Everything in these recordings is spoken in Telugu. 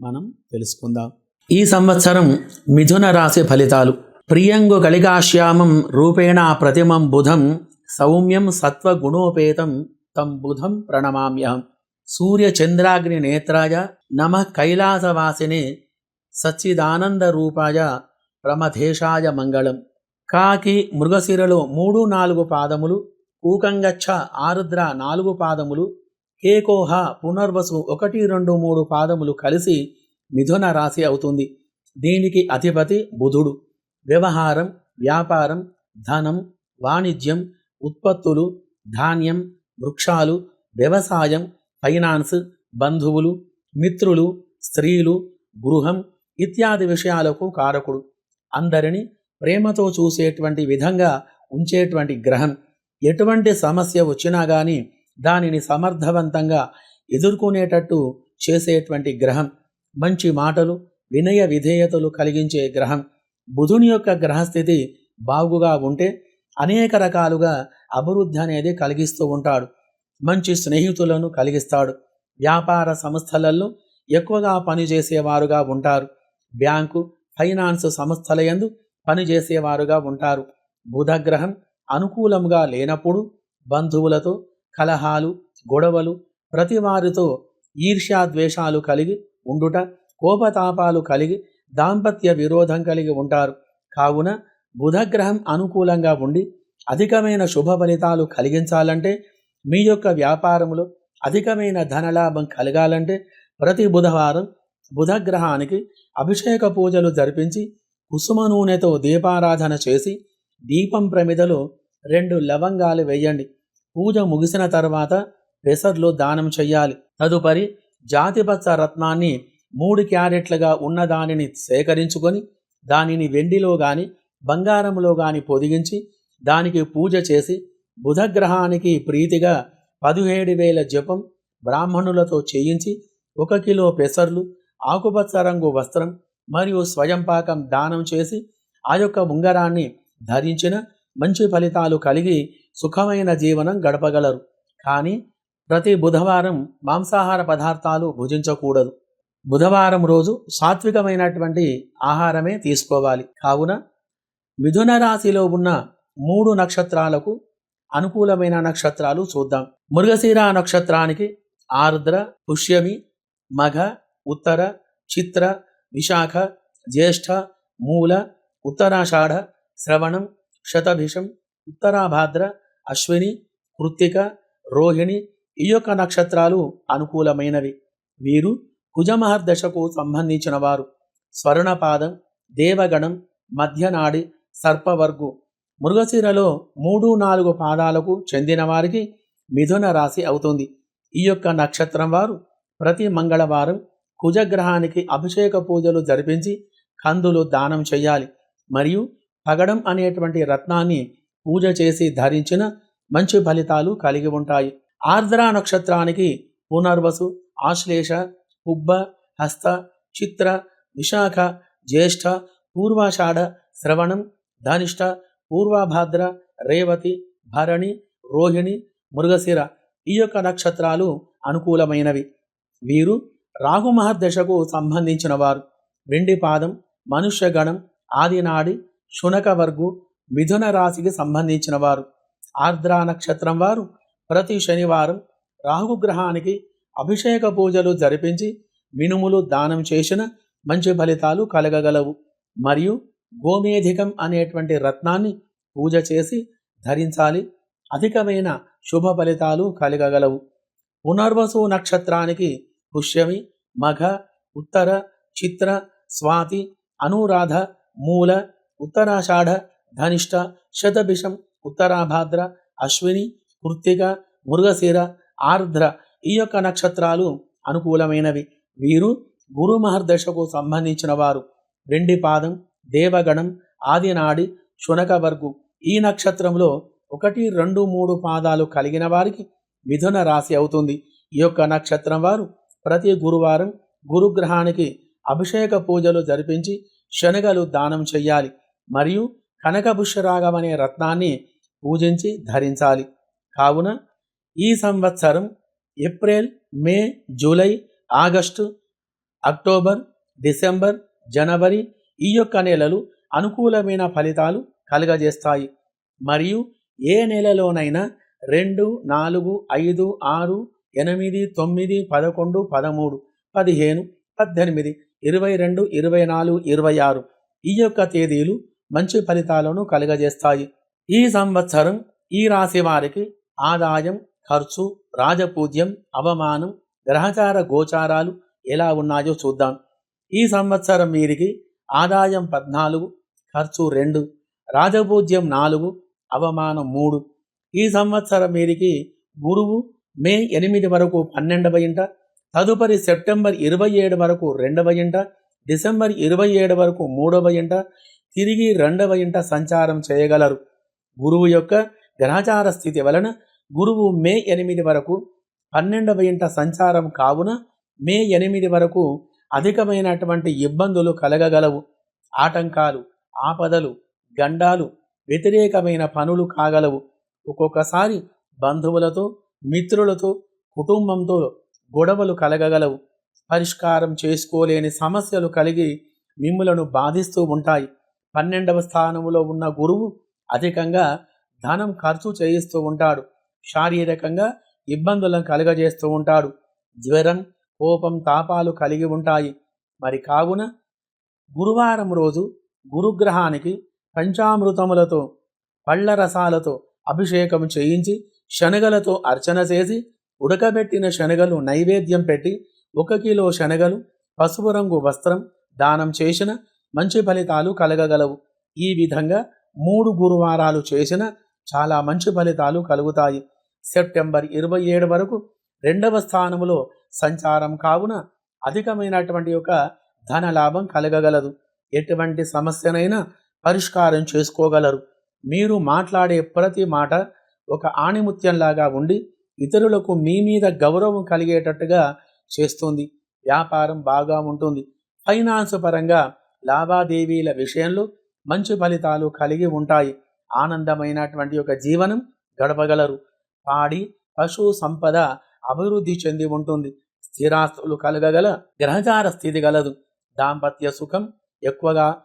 మనం తెలుసుకుందాం. ఈ సంవత్సరం మిథున రాశి ఫలితాలు. ప్రియంగు కలిగాశ్యామం రూపేణ ప్రతిమం బుధం సౌమ్యం సత్వగుణోపేతం తం బుధం ప్రణమామ్యహం. సూర్య చంద్రాగ్ని నేత్రాయ నమ కైలాసవాసినే సచ్చిదానంద రూపాయ ప్రమధేశాయ మంగళం. కాకి మృగశిరలో మూడు నాలుగు పాదములు కూకంగచ్చ ఆరుద్ర నాలుగు పాదములు కేకోహ పునర్వసు ఒకటి రెండు మూడు పాదములు కలిసి మిథున రాశి అవుతుంది. దీనికి అధిపతి బుధుడు. వ్యవహారం వ్యాపారం ధనం వాణిజ్యం ఉత్పత్తులు ధాన్యం వృక్షాలు వ్యవసాయం ఫైనాన్స్ బంధువులు మిత్రులు స్త్రీలు గృహం ఇత్యాది విషయాలకు కారకుడు. అందరిని ప్రేమతో చూసేటువంటి విధంగా ఉంచేటువంటి గ్రహం. ఎటువంటి సమస్య వచ్చినా కానీ దానిని సమర్థవంతంగా ఎదుర్కొనేటట్టు చేసేటువంటి గ్రహం. మంచి మాటలు వినయ విధేయతలు కలిగించే గ్రహం. బుధుని యొక్క గ్రహస్థితి బాగుగా ఉంటే అనేక రకాలుగా అభివృద్ధి అనేది కలిగిస్తూ ఉంటాడు. మంచి స్నేహితులను కలిగిస్తాడు. వ్యాపార సంస్థలలో ఎక్కువగా పనిచేసేవారుగా ఉంటారు. బ్యాంకు ఫైనాన్స్ సంస్థల యందు పనిచేసేవారుగా ఉంటారు. బుధగ్రహం అనుకూలంగా లేనప్పుడు బంధువులతో కలహాలు గొడవలు ప్రతి వారితో ఈర్ష్యాద్వేషాలు కలిగి ఉండుట కోపతాపాలు కలిగి దాంపత్య విరోధం కలిగి ఉంటారు. కావున బుధగ్రహం అనుకూలంగా ఉండి అధికమైన శుభ ఫలితాలు కలిగించాలంటే మీ యొక్క వ్యాపారంలో అధికమైన ధనలాభం కలగాలంటే ప్రతి బుధవారం బుధగ్రహానికి అభిషేక పూజలు జరిపించి కుసుమ నూనెతో దీపారాధన చేసి దీపం ప్రమిదలో రెండు లవంగాలు వేయండి. పూజ ముగిసిన తర్వాత పెసర్లు దానం చెయ్యాలి. తదుపరి జాతిపచ్చ రత్నాన్ని మూడు క్యారెట్లుగా ఉన్న దానిని సేకరించుకొని దానిని వెండిలో గాని బంగారంలో గాని పొదిగించి దానికి పూజ చేసి బుధగ్రహానికి ప్రీతిగా పదిహేడు వేల జపం బ్రాహ్మణులతో చేయించి ఒక కిలో పెసర్లు ఆకుపచ్చ రంగు వస్త్రం మరియు స్వయంపాకం దానం చేసి ఆ యొక్క ఉంగరాన్ని ధరించిన మంచి ఫలితాలు కలిగి సుఖమైన జీవనం గడపగలరు. కానీ ప్రతి బుధవారం మాంసాహార పదార్థాలు భుజించకూడదు. బుధవారం రోజు సాత్వికమైనటువంటి ఆహారమే తీసుకోవాలి. కావున మిథున రాశిలో ఉన్న మూడు నక్షత్రాలకు అనుకూలమైన నక్షత్రాలు చూద్దాం. మృగశీర నక్షత్రానికి ఆర్ద్ర పుష్యమి మఘ ఉత్తర చిత్ర విశాఖ జ్యేష్ఠ మూల ఉత్తరాషాఢ శ్రవణం శతభిషం ఉత్తరాభాద్ర అశ్విని కృత్తిక రోహిణి ఈ యొక్క నక్షత్రాలు అనుకూలమైనవి. వీరు కుజమహర్దశకు సంబంధించిన వారు స్వర్ణపాదం దేవగణం మధ్యనాడి సర్పవర్గు. మృగశిరలో మూడు నాలుగు పాదాలకు చెందిన వారికి మిథున రాశి అవుతుంది. ఈ యొక్క నక్షత్రం వారు ప్రతి మంగళవారం కుజగ్రహానికి అభిషేక పూజలు జరిపించి కందులు దానం చేయాలి. మరియు పగడం అనేటువంటి రత్నాన్ని పూజ చేసి ధరించిన మంచి ఫలితాలు కలిగి ఉంటాయి. ఆర్ద్ర నక్షత్రానికి పునర్వసు ఆశ్లేష ఉబ్బ హస్త చిత్ర విశాఖ జ్యేష్ఠ పూర్వాషాఢ శ్రవణం ధనిష్ట పూర్వభాద్ర రేవతి భరణి రోహిణి మృగశిర ఈ యొక్క నక్షత్రాలు అనుకూలమైనవి. వీరు రాహు మహర్దశకు సంబంధించిన వారు వెండి పాదం మనుష్యగణం ఆదినాడి శునకవర్గు మిథున రాశికి సంబంధించిన వారు. ఆర్ద్రా నక్షత్రం వారు ప్రతి శనివారం రాహుగ్రహానికి అభిషేక పూజలు జరిపించి మినుములు దానం చేసిన మంచి ఫలితాలు కలగగలవు. మరియు గోమేధికం అనేటువంటి రత్నాన్ని పూజ చేసి ధరించాలి. అధికమైన శుభ ఫలితాలు కలగగలవు. పునర్వసు నక్షత్రానికి పుష్యమి మఘ ఉత్తర చిత్ర స్వాతి అనురాధ మూల ఉత్తరాషాఢ ధనిష్ట శతభిషం ఉత్తరాభాద్ర అశ్విని కృత్తిక మృగశిర ఆర్ద్ర ఈ యొక్క నక్షత్రాలు అనుకూలమైనవి. వీరు గురు మహర్దశకు సంబంధించిన వారు. వెండి పాదం దేవగణం ఆదినాడి శునకవర్గు ఈ నక్షత్రంలో ఒకటి రెండు మూడు పాదాలు కలిగిన వారికి మిథున రాశి అవుతుంది. ఈ యొక్క నక్షత్రం వారు ప్రతి గురువారం గురుగ్రహానికి అభిషేక పూజలు జరిపించి శనగలు దానం చెయ్యాలి. మరియు కనకపుష్యరాగం అనే రత్నాన్ని పూజించి ధరించాలి. కావున ఈ సంవత్సరం April May July August October December జనవరి ఈ యొక్క నెలలు అనుకూలమైన ఫలితాలు కలుగజేస్తాయి. మరియు ఏ నెలలోనైనా రెండు నాలుగు ఐదు ఆరు ఎనిమిది తొమ్మిది పదకొండు పదమూడు పదిహేను పద్దెనిమిది ఇరవై రెండు ఇరవై నాలుగు ఇరవై ఆరు ఈ యొక్క తేదీలు మంచి ఫలితాలను కలుగజేస్తాయి. ఈ సంవత్సరం ఈ రాశి వారికి ఆదాయం ఖర్చు రాజపూజ్యం అవమానం గ్రహచార గోచారాలు ఎలా ఉన్నాయో చూద్దాం. ఈ సంవత్సరం వీరికి ఆదాయం పద్నాలుగు ఖర్చు రెండు రాజపూజ్యం నాలుగు అవమానం మూడు. ఈ సంవత్సరం వీరికి గురువు మే ఎనిమిది వరకు పన్నెండవ ఇంట తదుపరి సెప్టెంబర్ ఇరవై ఏడు వరకు రెండవ ఇంట డిసెంబర్ ఇరవై ఏడు వరకు మూడవ ఇంట తిరిగి రెండవ ఇంట సంచారం చేయగలరు. గురువు యొక్క గ్రహచార స్థితి వలన గురువు మే ఎనిమిది వరకు పన్నెండవ ఇంట సంచారం కావున మే ఎనిమిది వరకు అధికమైనటువంటి ఇబ్బందులు కలగగలవు. ఆటంకాలు ఆపదలు గండాలు వ్యతిరేకమైన పనులు కాగలవు. ఒక్కొక్కసారి బంధువులతో మిత్రులతో కుటుంబంతో గొడవలు కలగగలవు. పరిష్కారం చేసుకోలేని సమస్యలు కలిగి మిమ్ములను బాధిస్తూ ఉంటాయి. పన్నెండవ స్థానంలో ఉన్న గురువు అధికంగా ధనం ఖర్చు చేయిస్తూ ఉంటాడు. శారీరకంగా ఇబ్బందులను కలుగజేస్తూ ఉంటాడు. జ్వరం కోపం తాపాలు కలిగి ఉంటాయి. మరి కావున గురువారం రోజు గురుగ్రహానికి పంచామృతములతో పళ్ళ రసాలతో అభిషేకం చేయించి శనగలతో అర్చన చేసి ఉడకబెట్టిన శనగలు నైవేద్యం పెట్టి ఒక కిలో శనగలు పసుపు రంగు వస్త్రం దానం చేసిన మంచి ఫలితాలు కలగగలవు. ఈ విధంగా మూడు గురువారాలు చేసిన చాలా మంచి ఫలితాలు కలుగుతాయి. సెప్టెంబర్ ఇరవై ఏడు వరకు రెండవ స్థానములో సంచారం కావున అధికమైనటువంటి యొక్క ధన లాభం కలగగలదు. ఎటువంటి సమస్యనైనా పరిష్కారం చేసుకోగలరు. మీరు మాట్లాడే ప్రతి మాట ఒక ఆణిముత్యంలాగా ఉండి ఇతరులకు మీ మీద గౌరవం కలిగేటట్టుగా చేస్తుంది. వ్యాపారం బాగా ఉంటుంది. ఫైనాన్స్ పరంగా లావాదేవీల విషయంలో మంచి ఫలితాలు కలిగి ఉంటాయి. ఆనందమైనటువంటి ఒక జీవనం గడపగలరు. పాడి పశు సంపద అభివృద్ధి చెంది ఉంటుంది. స్థిరాస్తులు కలగగల గ్రహచార స్థితి గలదు. దాంపత్య సుఖం ఎక్కువగా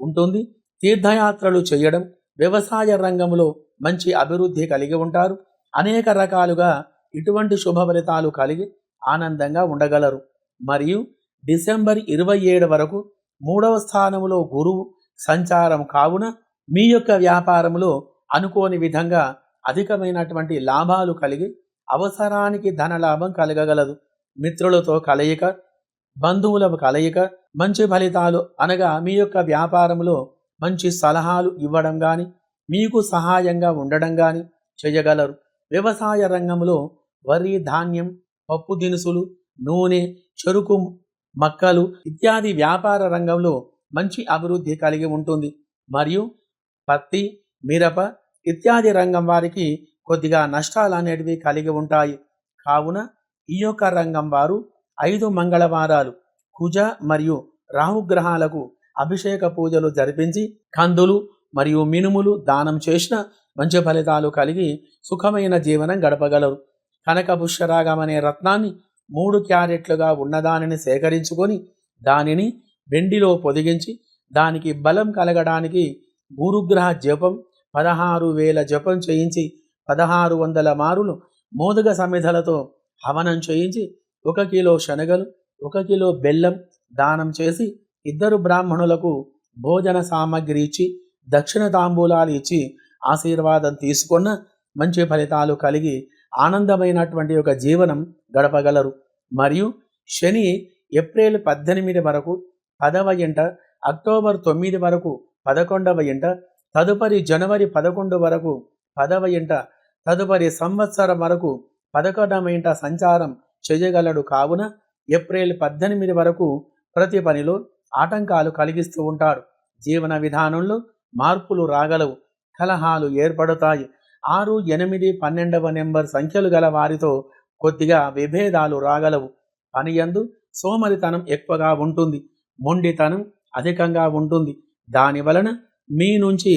ఉంటుంది. తీర్థయాత్రలు చేయడం వ్యవసాయ రంగంలో మంచి అభివృద్ధి కలిగి ఉంటారు. అనేక రకాలుగా ఇటువంటి శుభ ఫలితాలు కలిగి ఆనందంగా ఉండగలరు. మరియు డిసెంబర్ ఇరవై ఏడు వరకు మూడవ స్థానములో గురువు సంచారం కావున మీ యొక్క వ్యాపారంలో అనుకోని విధంగా అధికమైనటువంటి లాభాలు కలిగి అవసరానికి ధన లాభం కలగగలదు. మిత్రులతో కలయిక బంధువుల కలయిక మంచి ఫలితాలు అనగా మీ యొక్క వ్యాపారంలో మంచి సలహాలు ఇవ్వడం కానీ మీకు సహాయంగా ఉండడం కానీ చేయగలరు. వ్యవసాయ రంగంలో వరి ధాన్యం పప్పు దినుసులు నూనె చెరుకు మక్కలు ఇత్యాది వ్యాపార రంగంలో మంచి అభివృద్ధి కలిగి ఉంటుంది. మరియు పత్తి మిరప ఇత్యాది రంగం వారికి కొద్దిగా నష్టాలు అనేటివి కలిగి ఉంటాయి. కావున ఈ యొక్క రంగం వారు ఐదు మంగళవారాలు కుజ మరియు రాహుగ్రహాలకు అభిషేక పూజలు జరిపించి కందులు మరియు మినుములు దానం చేసిన మంచి ఫలితాలు కలిగి సుఖమైన జీవనం గడపగలరు. కనక పుష్యరాగం అనే రత్నాన్ని మూడు క్యారెట్లుగా ఉన్నదానిని సేకరించుకొని దానిని వెండిలో పొదిగించి దానికి బలం కలగడానికి గురుగ్రహ జపం పదహారు వేల జపం చేయించి పదహారు వందల మారులు మోదుగ సమిధలతో హవనం చేయించి ఒక కిలో శనగలు ఒక కిలో బెల్లం దానం చేసి ఇద్దరు బ్రాహ్మణులకు భోజన సామాగ్రి ఇచ్చి దక్షిణ తాంబూలాలు ఇచ్చి ఆశీర్వాదం తీసుకున్న మంచి ఫలితాలు కలిగి ఆనందమైనటువంటి ఒక జీవనం గడపగలరు. మరియు శని ఏప్రిల్ పద్దెనిమిది వరకు పదవ ఎంట అక్టోబర్ తొమ్మిది వరకు పదకొండవ ఎంట తదుపరి జనవరి పదకొండు వరకు పదవ ఎంట తదుపరి సంవత్సరం వరకు పదకొండవ ఇంట సంచారం చేయగలడు. కావున ఏప్రిల్ పద్దెనిమిది వరకు ప్రతి పనిలో ఆటంకాలు కలిగిస్తూ ఉంటాడు జీవన విధానంలో మార్పులు రాగలవు. కలహాలు ఏర్పడతాయి. ఆరు ఎనిమిది పన్నెండవ నెంబర్ సంఖ్యలు గల వారితో కొద్దిగా విభేదాలు రాగలవు. పనియందు సోమరితనం ఎక్కువగా ఉంటుంది. మొండితనం అధికంగా ఉంటుంది. దాని వలన మీ నుంచి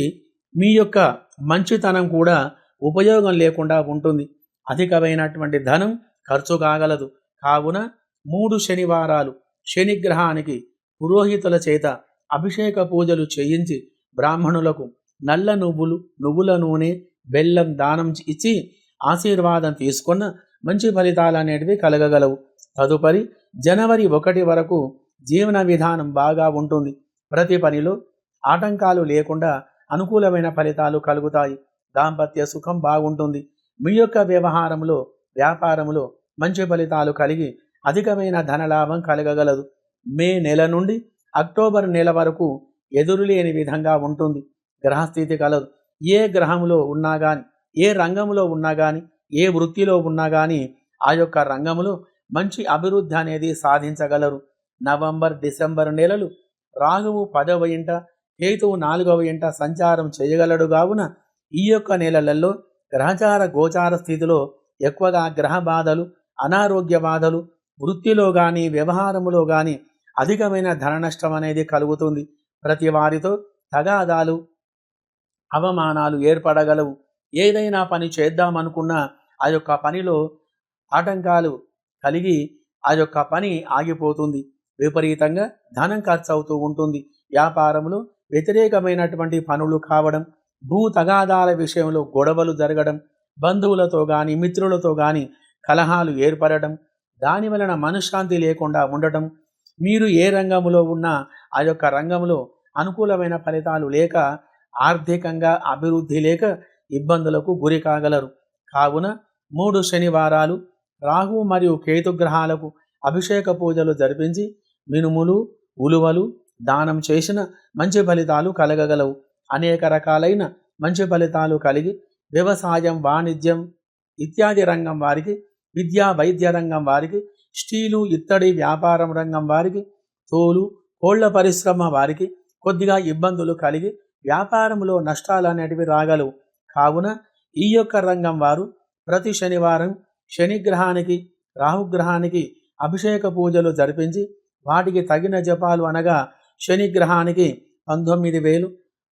మీ యొక్క మంచితనం కూడా ఉపయోగం లేకుండా ఉంటుంది. అధికమైనటువంటి ధనం ఖర్చు కాగలదు. కావున మూడు శనివారాలు శనిగ్రహానికి పురోహితుల చేత అభిషేక పూజలు చేయించి బ్రాహ్మణులకు నల్ల నువ్వులు నువ్వుల నూనె బెల్లం దానం ఇచ్చి ఆశీర్వాదం తీసుకున్న మంచి ఫలితాలు అనేటివి కలగగలవు. తదుపరి జనవరి ఒకటి వరకు జీవన విధానం బాగా ఉంటుంది. ప్రతి పనిలో ఆటంకాలు లేకుండా అనుకూలమైన ఫలితాలు కలుగుతాయి. దాంపత్య సుఖం బాగుంటుంది. మీ యొక్క వ్యవహారంలో వ్యాపారంలో మంచి ఫలితాలు కలిగి అధికమైన ధనలాభం కలగగలదు. మే నెల నుండి అక్టోబర్ నెల వరకు ఎదురులేని విధంగా ఉంటుంది. గ్రహస్థితి కలదు. ఏ గ్రహంలో ఉన్నా కానీ ఏ రంగంలో ఉన్నా కానీ ఏ వృత్తిలో ఉన్నా కానీ ఆ యొక్క రంగంలో మంచి అభివృద్ధి అనేది సాధించగలరు. నవంబర్ డిసెంబర్ నెలలు రాహువు పదవ ఇంట కేతువు నాలుగవ ఇంట సంచారం చేయగలడు కావున ఈ యొక్క నెలలలో గ్రహచార గోచార స్థితిలో ఎక్కువగా గ్రహ బాధలు అనారోగ్య బాధలు వృత్తిలో కానీ వ్యవహారములో కానీ అధికమైన ధన నష్టం అనేది కలుగుతుంది. ప్రతి వారితో తగాదాలు అవమానాలు ఏర్పడగలవు. ఏదైనా పని చేద్దామనుకున్నా ఆ యొక్క పనిలో ఆటంకాలు కలిగి ఆ యొక్క పని ఆగిపోతుంది. విపరీతంగా ధనం ఖర్చు అవుతూ ఉంటుంది. వ్యాపారంలో వ్యతిరేకమైనటువంటి పనులు కావడం భూ తగాదాల విషయంలో గొడవలు జరగడం బంధువులతో కానీ మిత్రులతో కానీ కలహాలు ఏర్పడటం దాని వలన మనశ్శాంతి లేకుండా ఉండటం మీరు ఏ రంగంలో ఉన్నా ఆ యొక్క రంగంలో అనుకూలమైన ఫలితాలు లేక ఆర్థికంగా అభివృద్ధి లేక ఇబ్బందులకు గురి కాగలరు. కావున మూడు శనివారాలు రాహు మరియు కేతు గ్రహాలకు అభిషేక పూజలు జరిపించి మినుములు ఉలువలు దానం చేసిన మంచి ఫలితాలు కలగగలవు. అనేక రకాలైన మంచి ఫలితాలు కలిగి వ్యవసాయం వాణిజ్యం ఇత్యాది రంగం వారికి విద్యా వైద్య రంగం వారికి స్టీలు ఇత్తడి వ్యాపారం రంగం వారికి తోలు కోళ్ళ పరిశ్రమ వారికి కొద్దిగా ఇబ్బందులు కలిగి వ్యాపారంలో నష్టాలు అనేటివి రాగలవు. కావున ఈ యొక్క రంగం వారు ప్రతి శనివారం శనిగ్రహానికి రాహుగ్రహానికి అభిషేక పూజలు జరిపించి వాటికి తగిన జపాలు అనగా శనిగ్రహానికి పంతొమ్మిది వేలు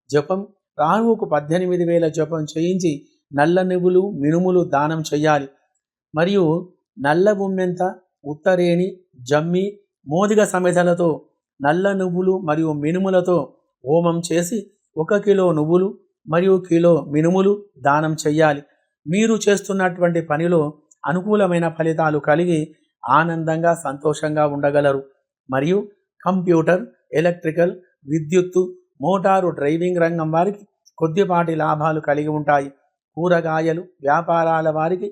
జపం రాహువుకు పద్దెనిమిది వేల జపం చేయించి నల్ల నువ్వులు మినుములు దానం చేయాలి. మరియు నల్ల ఉమ్మెంత ఉత్తరేణి జమ్మి మోదిగ సమిధలతో నల్ల నువ్వులు మరియు మినుములతో హోమం చేసి ఒక కిలో నువ్వులు మరియు కిలో మినుములు దానం చెయ్యాలి. మీరు చేస్తున్నటువంటి పనిలో అనుకూలమైన ఫలితాలు కలిగి ఆనందంగా సంతోషంగా ఉండగలరు. మరియు కంప్యూటర్ ఎలక్ట్రికల్ విద్యుత్తు మోటారు డ్రైవింగ్ రంగం వారికి కొద్దిపాటి లాభాలు కలిగి ఉంటాయి. కూరగాయలు వ్యాపారాల వారికి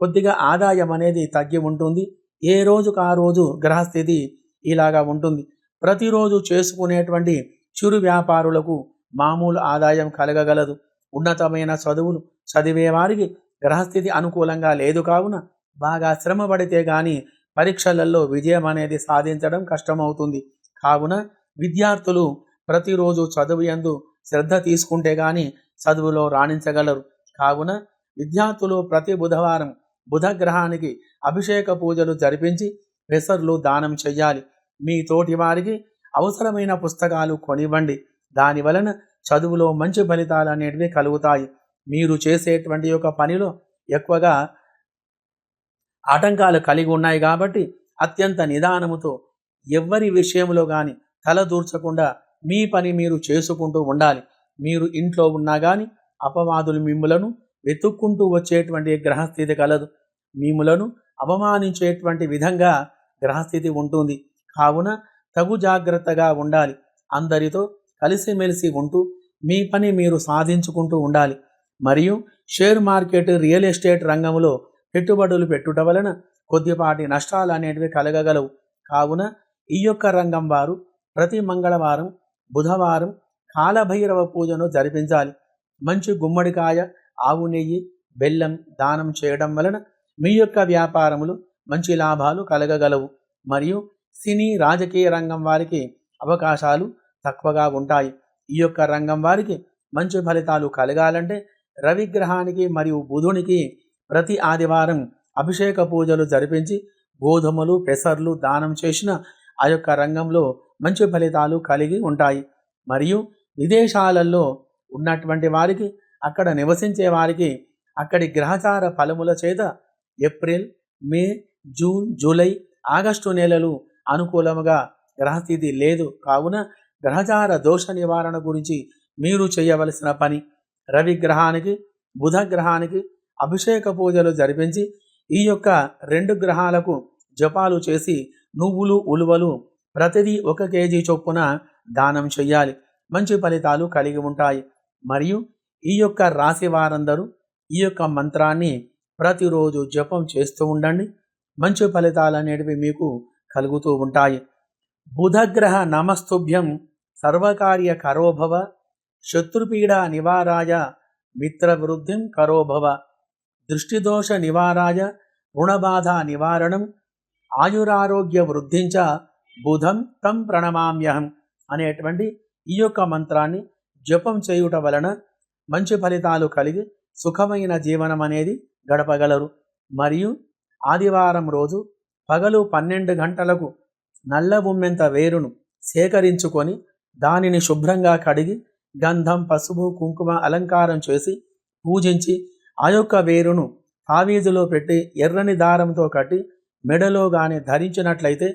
కొద్దిగా ఆదాయం అనేది తగ్గి ఉంటుంది. ఏ రోజుకు ఆ రోజు గ్రహస్థితి ఇలాగా ఉంటుంది. ప్రతిరోజు చేసుకునేటువంటి చిరు వ్యాపారులకు మామూలు ఆదాయం కలగగలదు. ఉన్నతమైన చదువులు చదివే వారికి గ్రహస్థితి అనుకూలంగా లేదు కావున బాగా శ్రమ పడితే కానీ పరీక్షలలో విజయం అనేది సాధించడం కష్టమవుతుంది. కావున విద్యార్థులు ప్రతిరోజు చదువు ఎందు శ్రద్ధ తీసుకుంటే గాని చదువులో రాణించగలరు. కావున విద్యార్థులు ప్రతి బుధవారం బుధ గ్రహానికి అభిషేక పూజలు జరిపించి పెసర్లు దానం చెయ్యాలి. మీ తోటి వారికి అవసరమైన పుస్తకాలు కొనివ్వండి. దాని వలన చదువులో మంచి ఫలితాలు అనేటివి కలుగుతాయి. మీరు చేసేటువంటి యొక్క పనిలో ఎక్కువగా ఆటంకాలు కలిగి ఉన్నాయి కాబట్టి అత్యంత నిదానముతో ఎవ్వరి విషయంలో కానీ తల దూర్చకుండా మీ పని మీరు చేసుకుంటూ ఉండాలి. మీరు ఇంట్లో ఉన్నా కానీ అపవాదులు మిమ్ములను వెతుక్కుంటూ వచ్చేటువంటి గ్రహస్థితి కలదు. మిమ్ములను అవమానించేటువంటి విధంగా గ్రహస్థితి ఉంటుంది. కావున తగు జాగ్రత్తగా ఉండాలి. అందరితో కలిసిమెలిసి ఉంటూ మీ పని మీరు సాధించుకుంటూ ఉండాలి. మరియు షేర్ మార్కెట్ రియల్ ఎస్టేట్ రంగంలో పెట్టుబడులు పెట్టుట వలన కొద్దిపాటి నష్టాలు అనేటివి కలగగలవు. కావున ఈ యొక్క రంగం వారు ప్రతి మంగళవారం బుధవారం కాలభైరవ పూజను జరిపించాలి. మంచి గుమ్మడికాయ ఆవు నెయ్యి బెల్లం దానం చేయడం వలన మీ యొక్క వ్యాపారములు మంచి లాభాలు కలగగలవు. మరియు సినీ రాజకీయ రంగం వారికి అవకాశాలు తక్కువగా ఉంటాయి. ఈ యొక్క రంగం వారికి మంచి ఫలితాలు కలగాలంటే రవిగ్రహానికి మరియు బుధునికి ప్రతి ఆదివారం అభిషేక పూజలు జరిపించి గోధుమలు పెసర్లు దానం చేసిన ఆ యొక్క రంగంలో మంచి ఫలితాలు కలిగి ఉంటాయి. మరియు విదేశాలలో ఉన్నటువంటి వారికి అక్కడ నివసించే వారికి అక్కడి గ్రహచార ఫలముల చేత April May June July August నెలలు అనుకూలముగా గ్రహస్థితి లేదు. కావున గ్రహచార దోష నివారణ గురించి మీరు చేయవలసిన పని. రవి గ్రహానికి బుధ గ్రహానికి అభిషేక పూజలు జరిపించి ఈ యొక్క రెండు గ్రహాలకు జపాలు చేసి నువ్వులు ఉలువలు ప్రతిదీ ఒక కేజీ చొప్పున దానం చెయ్యాలి. మంచి ఫలితాలు కలిగి ఉంటాయి. మరియు ఈ యొక్క రాశి వారందరూ ఈ యొక్క మంత్రాన్ని ప్రతిరోజు జపం చేస్తూ ఉండండి. మంచి ఫలితాలు అనేటివి మీకు కలుగుతూ ఉంటాయి. బుధగ్రహ నమస్తుభ్యం సర్వకార్య కరోభవ శత్రుపీడ నివారాయ మిత్రవృద్ధిం కరోభవ దృష్టిదోష నివారాయ రుణబాధ నివారణం ఆయురారోగ్య వృద్ధించ బుధం తం ప్రణమామ్యహం అనేటువంటి ఈ యొక్క మంత్రాన్ని జపం చేయుట వలన మంచి ఫలితాలు కలిగి సుఖమైన జీవనం అనేది గడపగలరు. మరియు ఆదివారం రోజు పగలు పన్నెండు గంటలకు నల్ల ఉమ్మెంత వేరును సేకరించుకొని దానిని శుభ్రంగా కడిగి గంధం పసుపు కుంకుమ అలంకారం చేసి పూజించి ఆ యొక్క వేరును తావీజులో పెట్టి ఎర్రని దారంతో కట్టి మెడలో గాని ధరించినట్లయితే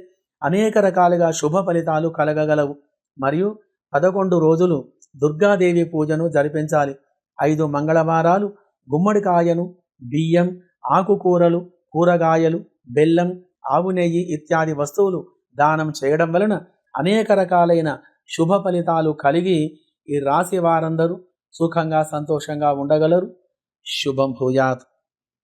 అనేక రకాలుగా శుభ ఫలితాలు కలగగలవు. మరియు పదకొండు రోజులు దుర్గాదేవి పూజను జరిపించాలి. ఐదు మంగళవారాలు గుమ్మడికాయను బియ్యం ఆకుకూరలు కూరగాయలు బెల్లం ఆవు నెయ్యి ఇత్యాది వస్తువులు దానం చేయడం వలన అనేక రకాలైన శుభ ఫలితాలు కలిగి ఈ రాశి వారందరూ సుఖంగా సంతోషంగా ఉండగలరు. శుభం భూయాత్.